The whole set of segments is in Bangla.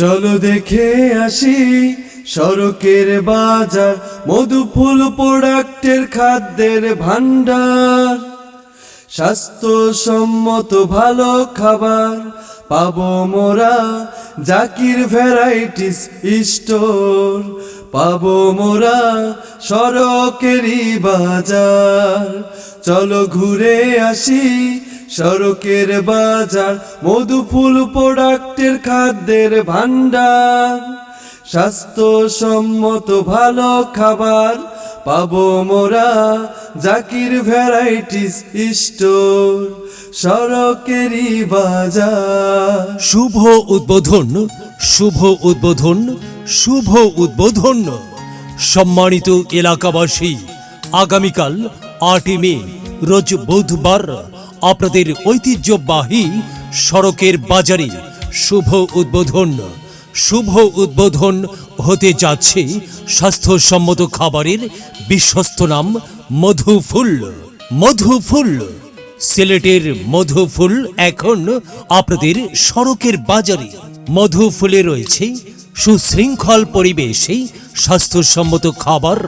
চলো দেখে আসি সড়কের বাজার, মধুফুল প্রোডাক্টের খাদ্যের ভান্ডার স্বাস্থ্যসম্মত ভালো খাবার পাবো মোরা জাকির ভ্যারাইটিস স্টোর। পাবো মোরা সড়কেরই বাজার। চলো ঘুরে আসি সড়কের বাজার, মধুফুল প্রোডাক্টের খাদ্যের ভান্ডার স্বাস্থ্যসম্মত ভালো খাবার পাবো মোরা, জাকির ভ্যারাইটিস স্টোর, সড়কেরই বাজার। শুভ উদ্বোধন শুভ উদ্বোধন শুভ উদ্বোধন। সম্মানিত এলাকাবাসী, আগামীকাল আটই মে, রোজ বুধবার আপনাদের ঐতিহ্যবাহী সড়কের বাজারে শুভ উদ্বোধন। শুভ উদ্বোধন হতে যাচ্ছে স্বাস্থ্যসম্মত খাবারের বিশ্বস্ত নাম মধুফুল মধুফুল সিলেটের মধুফুল এখন আপনাদের সড়কের বাজারে। মধুফুলে রয়েছে সুশৃঙ্খল পরিবেশে স্বাস্থ্যসম্মত খাবার,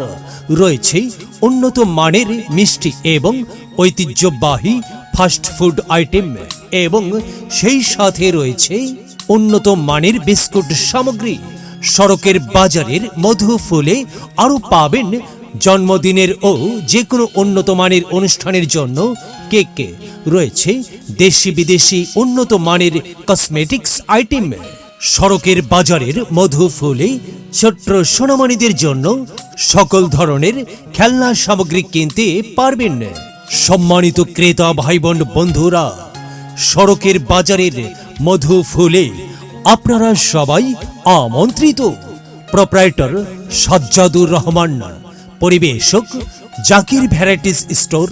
রয়েছে উন্নত মানের মিষ্টি এবং ঐতিহ্যবাহী ফাস্ট ফুড আইটেম এবং সেই সাথে রয়েছে উন্নত মানের বিস্কুট সামগ্রী। সড়কের বাজারের মধুফুলে আরও পাবেন জন্মদিনের ও যে কোনো উন্নত মানের অনুষ্ঠানের জন্য কেক। রয়েছে দেশি বিদেশি উন্নত মানের কসমেটিক্স আইটেম। সড়কের বাজারের মধু ফুলে ছোট্ট সোনামণিদের জন্য সকল ধরনের খেলনা সামগ্রী কিনতে পারবেন। সম্মানিত ক্রেতা ভাই বোন বন্ধুরা, সড়কের বাজারের মধু ফুলে আপনারা সবাই আমন্ত্রিত। প্রপ্রাইটার সাজ্জাদুর রহমান, পরিবেশক জাকির ভ্যারাইটিস স্টোর,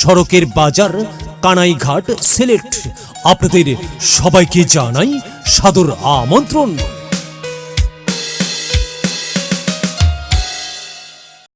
সড়কের বাজার কানাইঘাট সিলেট আপনাদের সবাইকে জানাই সাদর আমন্ত্রণ।